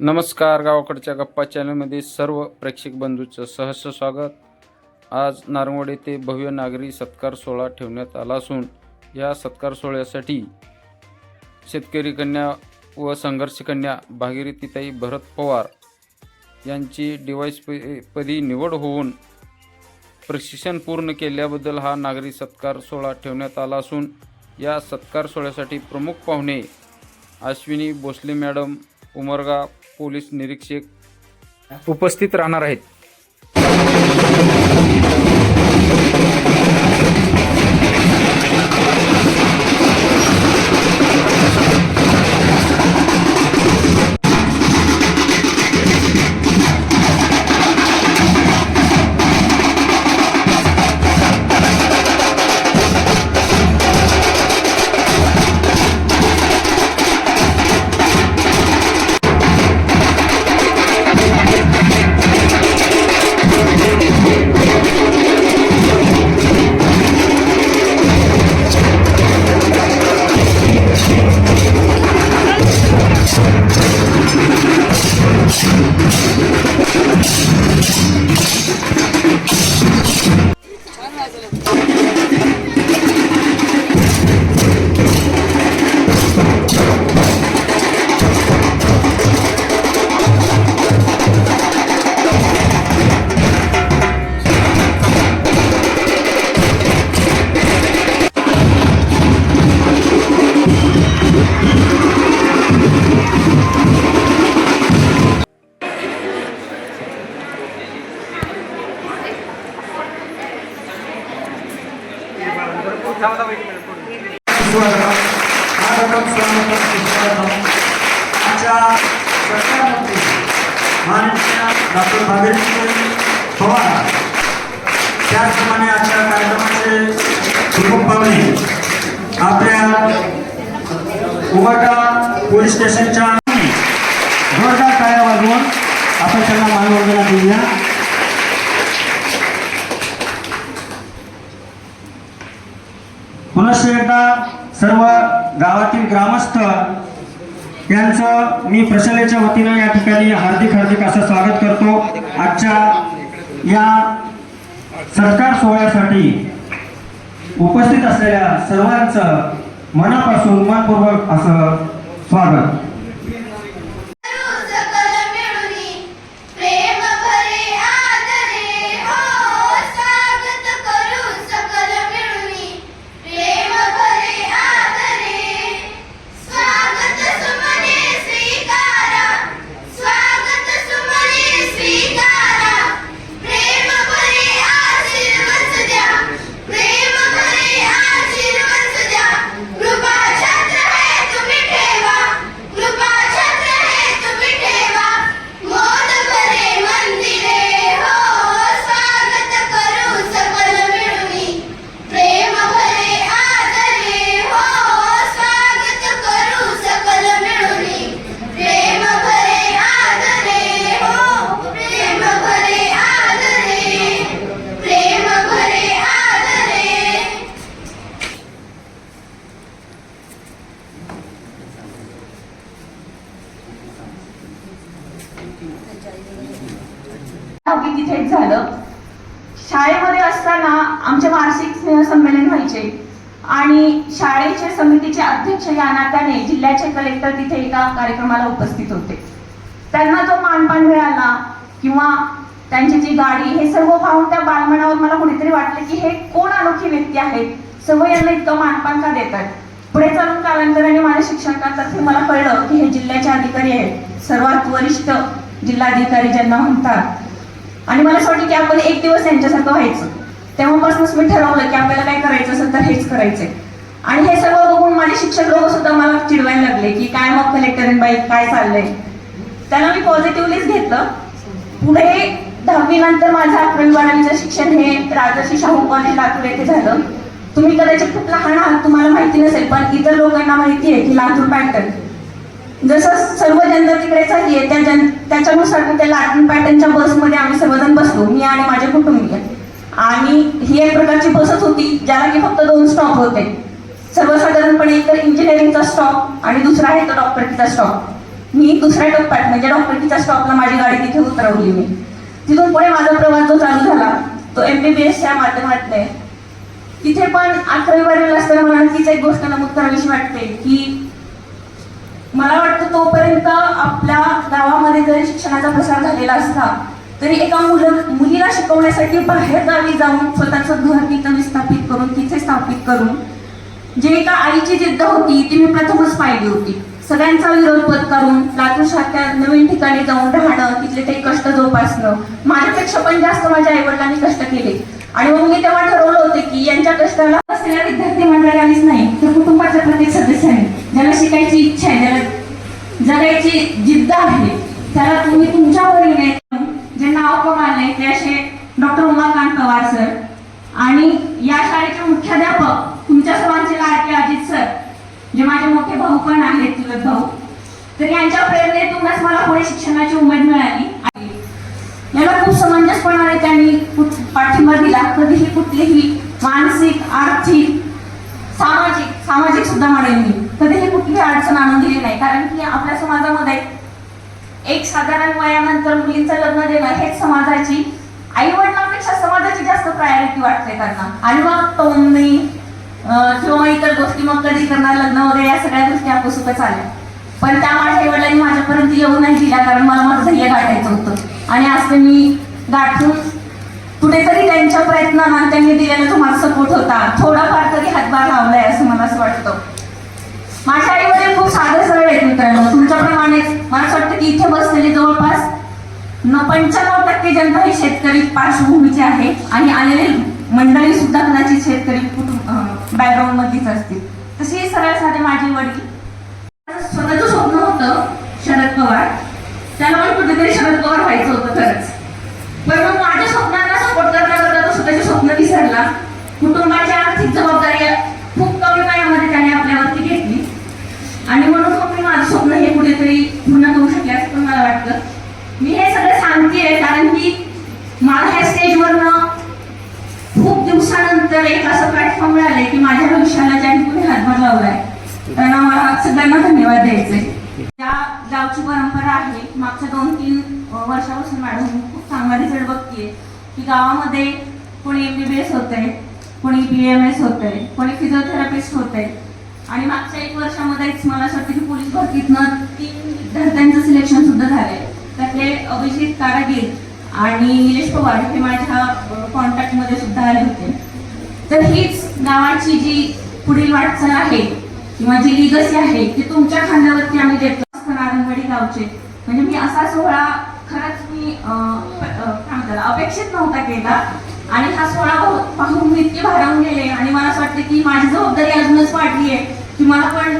नमस्कार गावाकडच्या गप्पा चॅनलमध्ये सर्व प्रेक्षक बंधूचं सहर्ष स्वागत. आज नारंगवाड येथे भव्य नागरी सत्कार सोहळा ठेवण्यात आला असून या सत्कार सोहळ्यासाठी शेतकरी कन्या व संघर्ष कन्या भागीरथीताई भरत पवार यांची डिवाईस पदी निवड होऊन प्रशिक्षण पूर्ण केल्याबद्दल हा नागरी सत्कार सोहळा ठेवण्यात आला असून या सत्कार सोहळ्यासाठी प्रमुख पाहुणे अश्विनी भोसले मॅडम उमरगा पोलीस निरीक्षक उपस्थित राहणार आहेत. डॉक्टर भागीरथी पवार त्याचप्रमाणे आजच्या कार्यक्रमाचे प्रमुख पाहुणे आपल्या उमरगा पोलीस स्टेशनच्या जोरदार टाळ्या वाजवून आपण त्यांना मानवंदना देऊया पुनश्च एकदा सर्व गावातील ग्रामस्थ यांचं मी प्रशालेच्या वतीनं या ठिकाणी हार्दिक हार्दिक असं स्वागत करतो. आजच्या या सरकार सोहळ्यासाठी उपस्थित असलेल्या सर्वांचं मनापासून मनपूर्वक असं स्वागत. झालं. शाळेमध्ये असताना आमचे वार्षिक स्नेहसंमेलन व्हायचे. आणि शाळेचे समितीचे अध्यक्ष या नात्याने जिल्ह्याचे कलेक्टर तिथे एका कार्यक्रमाला उपस्थित होते. त्यांना जो मानपान मिळाला किंवा त्यांची जी गाडी हे सर्व पाहून त्या बालमनावर मला कुणीतरी वाटलं की हे कोण अनोखी व्यक्ती आहेत सर्व यांना इतकं मानपान का देतात? पुढे चालून कालांतराने माझ्या शिक्षकातर्फे मला कळलं की हे जिल्ह्याचे अधिकारी आहेत. सर्वात वरिष्ठ जिल्हाधिकारी ज्यांना म्हणतात. आणि मला असं वाटतं की आपण एक दिवस यांच्यासारखं व्हायचं. तेव्हापासूनच मी ठरवलं की आपल्याला काय करायचं असेल तर हेच करायचंय. आणि हे सर्व बघून माझे शिक्षक लोक सुद्धा मला चिडवायला लागले की काय मग कलेक्टर बाई काय चाललंय? त्याला मी पॉझिटिव्हलीच घेतलं. पुढे दहावी नंतर माझं अकरावी बारावीचं शिक्षण हे राजर्षी शाहू कॉलेज लातूर येथे झालं. तुम्ही कदाचित खूप लहान आहात तुम्हाला माहिती नसेल पण इतर लोकांना माहिती आहे की लातूर पॅटर्न. जसं सर्व जनता तिकडेच आहे त्या जन त्याच्यानुसार त्या लाटून पॅटर्नच्या बसमध्ये आम्ही सर्वजण बसलो मी आणि माझे कुटुंबीय. आणि ही एक प्रकारची बसच होती ज्याला की फक्त दोन स्टॉप होते. सर्वसाधारणपणे एक तर इंजिनिअरिंगचा स्टॉप आणि दुसरा आहे तो डॉक्टरकीचा स्टॉप मी दुसऱ्या टप्प्यात म्हणजे डॉक्टरकीच्या स्टॉपला माझी गाडी तिथे उतरवली मी. तिथून पुढे माझा प्रवास जो चालू झाला तो एम बी बी एसच्या माध्यमातून तिथे पण अकरावी बारावीला असताना मला आणखीच एक गोष्ट नमूद करावीशी वाटते की मला वाटतं तोपर्यंत आपल्या गावामध्ये जरी शिक्षणाचा प्रसार झालेला असला तरी एका मुलं मुलीला शिकवण्यासाठी बाहेर गावी जाऊन स्वतःचं घर तिथं विस्थापित करून तिथे स्थापित करून जे एका आईची जिद्द होती ती मी प्रथमच पाहिली होती. सगळ्यांचा विरोध पत्करून लातूर सारख्या नवीन ठिकाणी जाऊन राहणं तिथले ते कष्ट जोपासणं माझ्यापेक्षा पण जास्त माझ्या आईवडिलांनी कष्ट केले. आणि मग मी तेव्हा ठरवलं होतं की यांच्या कष्टाला असलेल्या विद्यार्थी मंडळानेच नाही तर कुटुंबाच्या प्रत्येक सदस्याने ज्याला शिकायची इच्छा आहे ज्याला जगायची जिद्द आहे त्याला तुम्ही तुमच्या वडील जे नाव कमावले ते असे डॉक्टर उमाकांत पवार सर आणि या शाळेचे मुख्याध्यापक तुमच्या सर्वांचे लाडके अजित सर जे माझे मोठे भाऊ पण आहेत चुलत भाऊ तर यांच्या प्रेरणेतूनच मला पुढे शिक्षणाची उमेद मिळाली. याला खूप समंजसपणाने त्यांनी कुठ- पाठिंबा दिला. कधीही कुठलीही मानसिक आर्थिक सामाजिक सामाजिक सुद्धा म्हणेल मी. कधीही कुठलीही अडचण आणून दिली नाही. कारण की आपल्या समाजामध्ये एक साधारण वयानंतर मुलींचं लग्न देणं हेच समाजाची आई वडिलांपेक्षा समाजाची जास्त प्रायोरिटी वाटते त्यांना. आणि मग तोंडणी किंवा इतर गोष्टी मग कधी करणार लग्न वगैरे या सगळ्या गोष्टी आपोसुपच आल्या पण त्या माझ्या वडिलांनी माझ्यापर्यंत येऊ नाही दिल्या कारण मला माझं ध्येय गाठायचं होतं. आणि आज ते मी गाठून कुठेतरी त्यांच्या प्रयत्नांना त्यांनी दिलेला तुम्हाला माझा सपोर्ट होता थोडाफार तरी हातभार लावलाय असं मला असं वाटतं. माझ्या आईवडील खूप साधे सरळ आहेत मित्रांनो. तुमच्याप्रमाणेच मला असं वाटतं की इथे बसलेली जवळपास न पंच्याण्णव टक्के जनता ही शेतकरी पार्श्वभूमीची आहे आणि आलेले मंडळी सुद्धा कदाचित शेतकरी कुटुंब बॅकग्राऊंड मध्येच असतील. तशी सरळ साधे माझे वडील स्वतःचं स्वप्न होतं शरद पवार. त्याला पण कुठेतरी शरद पवार व्हायचं होतं खरंच. पण मग माझ्या स्वप्नांना सपोर्ट करता करता तो स्वतःचे स्वप्न विसरला. कुटुंबाची आर्थिक जबाबदारी खूप कमी वयामध्ये त्याने आपल्यावरती घेतली. आणि म्हणून मग मी माझं स्वप्न हे कुठेतरी पूर्ण करू शकले असं पण मला वाटतं. मी हे सगळं सांगतेय कारण की मला ह्या स्टेजवरनं खूप दिवसानंतर एक असं प्लॅटफॉर्म मिळाले की माझ्या भविष्याला ज्यांनी कुणी हातभार लावलाय त्यांना मला सगळ्यांना धन्यवाद द्यायचे. त्या गावची परंपरा आहे. मागच्या दोन तीन वर्षापासून मॅडम खूप चांगला रिझल्ट बघतीये की गावामध्ये कोणी एम बी बी एस होत आहे कोणी बी एम एस होत आहे कोणी फिजिओथेरपिस्ट होत आहे आणि मागच्या एक वर्षामध्येच मला असं वाटतं की पोलीस भरतीतनं तीन विद्यार्थ्यांचं सिलेक्शन सुद्धा झालंय. त्यातले अभिजित कारागीर आणि निलेश पवार हे माझ्या कॉन्टॅक्टमध्ये सुद्धा आले होते. तर हीच गावाची जी पुढील वाटचाल आहे किंवा जी लिगसी आहे ती तुमच्या खांद्यावरती आम्ही देतो असं गावचे. म्हणजे मी असा सोहळा खरंच मी अपेक्षित नव्हता केला. आणि हा सोहळा पाहून मी इतकी भारावून गेले. आणि मला असं वाटतं की माझी जबाबदारी अजूनच वाढली आहे. की मला पण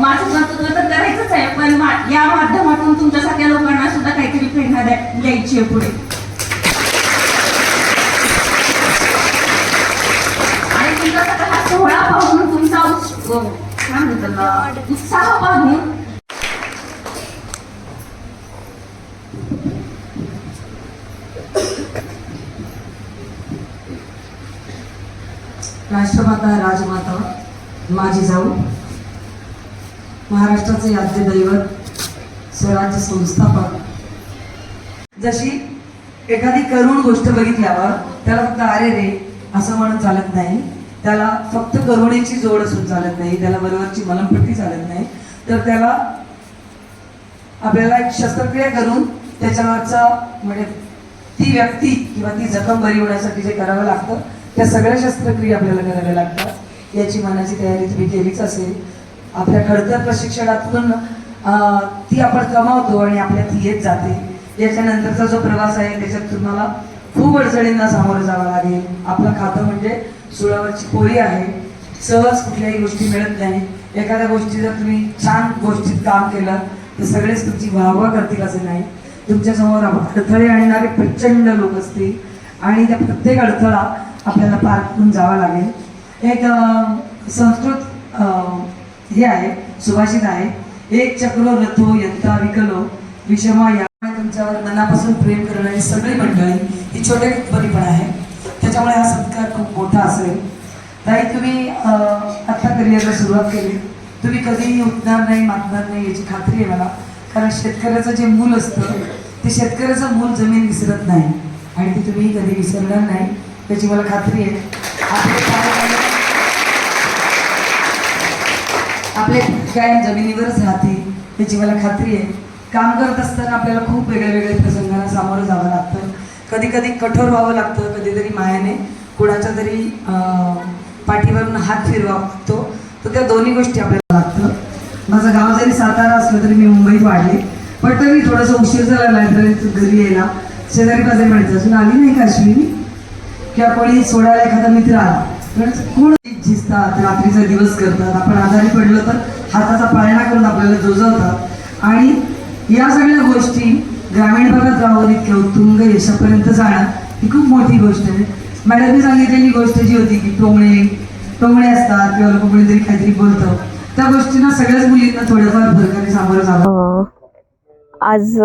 माझं कर्तृत्व तर करायचंच आहे. पण या माध्यमातून तुमच्यासारख्या लोकांना सुद्धा काहीतरी प्रेरणा द्यायची आहे पुढे. आणि तुमचा सगळा हा सोहळा पाहून तुमचा उत्साह पाहून राष्ट्रमाता राजमाता माझी जाऊ. महाराष्ट्राचे आद्य दैवत स्वराज्य संस्थापक. जशी एखादी करुण गोष्ट बघितल्यावर त्याला फक्त अरे रे असं म्हणून चालत नाही. त्याला फक्त करुणेची जोड असून चालत नाही त्याला बरोबरची मलमपट्टी चालत नाही. तर त्याला आपल्याला एक शस्त्रक्रिया करून त्याच्यावरचा म्हणजे ती व्यक्ती किंवा ती जखम बरी होण्यासाठी जे करावं लागतं त्या सगळ्या शस्त्रक्रिया आपल्याला कराव्या लागतात. याची मनाची तयारी तुम्ही केलीच असेल. आपल्या खडतर प्रशिक्षणातून ती आपण कमावतो आणि आपल्यात ती येत जाते. याच्यानंतरचा जो प्रवास आहे त्याच्यात तुम्हाला खूप अडचणींना सामोरं जावं लागेल. आपलं खातं म्हणजे सुळावरची पोळी आहे. सहज कुठल्याही गोष्टी मिळत नाही. एखाद्या गोष्टी जर तुम्ही छान गोष्टीत काम केलं तर सगळेच तुमची वाहवा करतील असं नाही. तुमच्यासमोर अडथळे आणणारे प्रचंड लोक असतील. आणि त्या प्रत्येक अडथळा आपल्याला पार करून जावा लागेल. एक संस्कृत हे आहे सुभाषित आहे. एक चक्रो रथो यंता विकलो. विषमा या. तुमच्यावर मनापासून प्रेम करणारी सगळी मंडळी ही छोटे पण आहे. त्याच्यामुळे हा सत्कार खूप मोठा असेल. ताई तुम्ही आत्ता करिअरला सुरुवात केली. तुम्ही कधीही उठणार नाही मागणार नाही याची खात्री आहे मला. कारण शेतकऱ्याचं जे मूल असतं ते शेतकऱ्याचं मूल जमीन विसरत नाही. आणि ती तुम्ही कधी विसरणार नाही त्याची मला खात्री आहे. आपले काय- आपले काय जमिनीवरच राहतील त्याची मला खात्री आहे. काम करत असताना आपल्याला खूप वेगळ्या वेगळ्या प्रसंगांना सामोरं जावं लागतं. कधी कधी कठोर व्हावं लागतं कधीतरी मायाने कुणाच्या तरी पाठीवरून हात फिरवा लागतो. तर त्या दोन्ही गोष्टी आपल्याला लागतं. माझं गाव जरी सातारा असलं तरी मी मुंबईत वाढले. पण तरी थोडंसं उशीर झाला लायब्ररीत घरी यायला. शेजारी माझे म्हणायचं अजून आली नाही का अश्विनी? किंवा कोणी सोडायला एखादा मित्र आला. तर कोण झिजतात रात्रीचा दिवस करतात. आपण आजारी पडलो तर हाताचा पाळणा करून आपल्याला जोजवतात. आणि या सगळ्या गोष्टी ग्रामीण भागात जावं इतकं उत्तुंग यशापर्यंत जाणं ही खूप मोठी गोष्ट आहे. मॅडमने सांगितलेली गोष्ट जी होती की टोमणे टोमणे असतात किंवा लोक कोणीतरी काहीतरी बोलतं. त्या गोष्टींना सगळ्याच मुलींना थोड्याफार भरकाने सामोरं जावं आज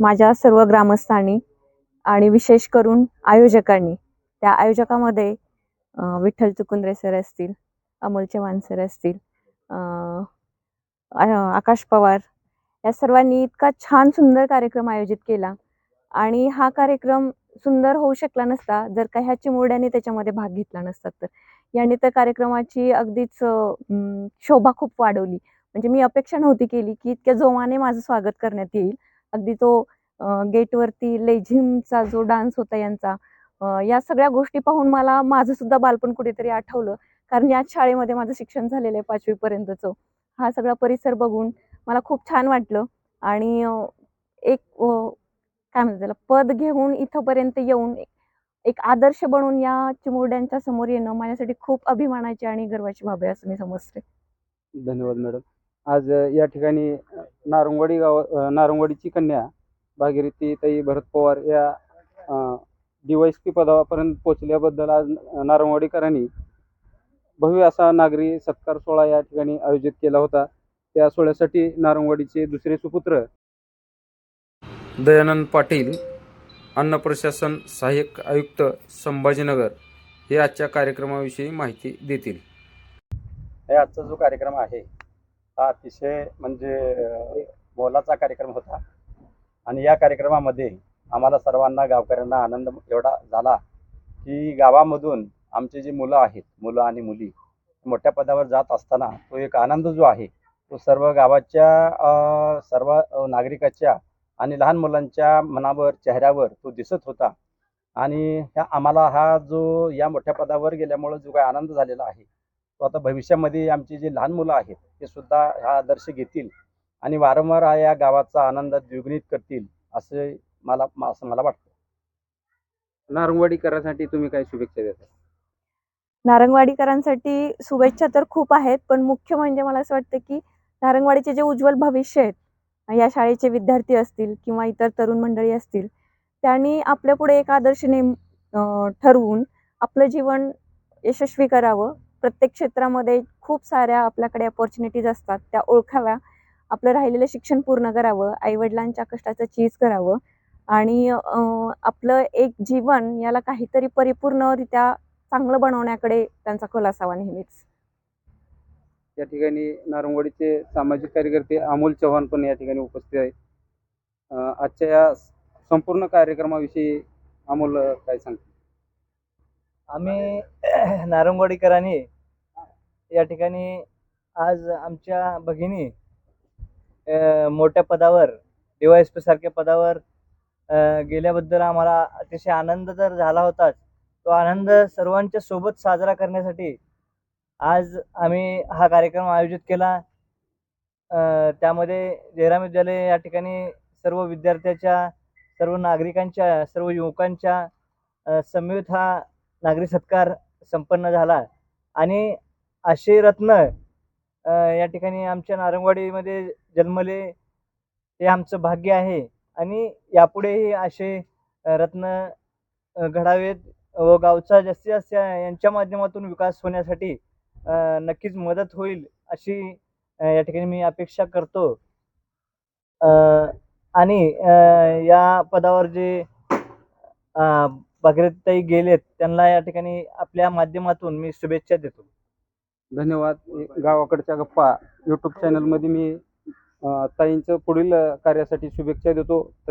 माझ्या सर्व ग्रामस्थांनी आणि विशेष करून आयोजकांनी त्या आयोजकामध्ये विठ्ठल चुकुंद्रे सर असतील अमोल चव्हाण सर असतील आकाश पवार या सर्वांनी इतका छान सुंदर कार्यक्रम आयोजित केला. आणि हा कार्यक्रम सुंदर होऊ शकला नसता जर का ह्या चिमुरड्यांनी त्याच्यामध्ये भाग घेतला नसता तर. यांनी तर कार्यक्रमाची अगदीच शोभा खूप वाढवली. म्हणजे मी अपेक्षा नव्हती केली की इतक्या जोमाने माझं स्वागत करण्यात येईल. अगदी तो गेटवरती लेझिमचा जो डान्स होता यांचा या सगळ्या गोष्टी पाहून मला माझं सुद्धा बालपण कुठेतरी आठवलं. कारण याच शाळेमध्ये माझं शिक्षण झालेलं आहे पाचवीपर्यंतचं. हा सगळा परिसर बघून मला खूप छान वाटलं. आणि एक काय म्हणतात त्याला पद घेऊन इथंपर्यंत येऊन एक आदर्श बनून या चिमुरड्यांच्या समोर येणं माझ्यासाठी खूप अभिमानाची आणि गर्वाची बाब आहे असं मी समजते. धन्यवाद मॅडम. आज या ठिकाणी नारंगवाडी गाव नारंगवाडीची कन्या भागीरथी ताई भरत पवार या डी पी पदापर्यंत पोचल्याबद्दल आज नारंगवाडीकरांनी भव्य असा नागरी सत्कार सोहळा या ठिकाणी आयोजित केला होता. त्या सोहळ्यासाठी नारंगवाडीचे दुसरे सुपुत्र. दयानंद पाटील अन्न प्रशासन सहाय्यक आयुक्त संभाजीनगर हे आजच्या कार्यक्रमाविषयी माहिती देतील. हे आजचा जो कार्यक्रम आहे हा अतिशय म्हणजे मोलाचा कार्यक्रम होता. आणि या कार्यक्रमामध्ये आम्हाला सर्वांना गावकऱ्यांना आनंद एवढा झाला की गावामधून आमची जी मुलं आहेत मुलं आणि मुली मोठ्या पदावर जात असताना तो एक आनंद जो आहे तो सर्व गावाच्या सर्व नागरिकाच्या आणि लहान मुलांच्या मनावर चेहऱ्यावर तो दिसत होता. आणि ह्या आम्हाला हा जो या मोठ्या पदावर गेल्यामुळं जो काही आनंद झालेला आहे तो आता भविष्यामध्ये आमची जी लहान मुलं आहेत ते सुद्धा हा आदर्श घेतील आणि वारंवार हा या गावाचा आनंद द्विगुणित करतील असे मला असं मला वाटतं. नारंगवाडीकरांसाठी तुम्ही काय शुभेच्छा देता? नारंगवाडीकरांसाठी शुभेच्छा तर खूप आहेत पण मुख्य म्हणजे मला असं वाटतं की नारंगवाडीचे जे उज्ज्वल भविष्य आहेत या शाळेचे विद्यार्थी असतील किंवा इतर तरुण मंडळी असतील त्यांनी आपल्या पुढे एक आदर्श नेम ठरवून आपलं जीवन यशस्वी करावं. प्रत्येक क्षेत्रामध्ये खूप साऱ्या आपल्याकडे अपॉर्च्युनिटीज असतात. त्या ओळखाव्या. आपलं राहिलेलं शिक्षण पूर्ण करावं. आईवडिलांच्या कष्टाचं चीज करावं. आणि आपलं एक जीवन याला काहीतरी परिपूर्णरित्या चांगलं बनवण्याकडे त्यांचा कल असावा नेहमीच. या ठिकाणी नारंगवाडीचे सामाजिक कार्यकर्ते अमोल चव्हाण पण या ठिकाणी उपस्थित आहेत. आजच्या या संपूर्ण कार्यक्रमाविषयी अमोल काय सांगतो आम्ही नारंगवाडीकरांनी या ठिकाणी आज आमच्या भगिनी मोठ्या पदावर डी वाय एस पी सारख्या पदावर गेल्याबद्दल आम्हाला अतिशय आनंद तर झाला होताच. तो आनंद सर्वांच्या सोबत साजरा करण्यासाठी आज आम्ही हा कार्यक्रम आयोजित केला. त्यामध्ये जयराम विद्यालय या ठिकाणी सर्व विद्यार्थ्याच्या सर्व नागरिकांच्या सर्व युवकांच्या अ, समवेत हा नागरी सत्कार संपन्न झाला. आणि असे रत्न या ठिकाणी आमच्या नारंगवाडीमध्ये जन्मले हे आमचं भाग्य आहे. आणि यापुढेही असे रत्न घडावेत व गावचा जास्तीत जास्त यांच्या माध्यमातून विकास होण्यासाठी नक्कीच मदत होईल अशी या ठिकाणी मी अपेक्षा करतो. आणि या पदावर जे अ, भागीरथताई गेलेत त्यांना या ठिकाणी आपल्या माध्यमातून मी शुभेच्छा देतो. धन्यवाद. गावाकडच्या गप्पा. यूट्यूब चॅनलमध्ये मी ताईंचं पुढील कार्यासाठी शुभेच्छा देतो. तसे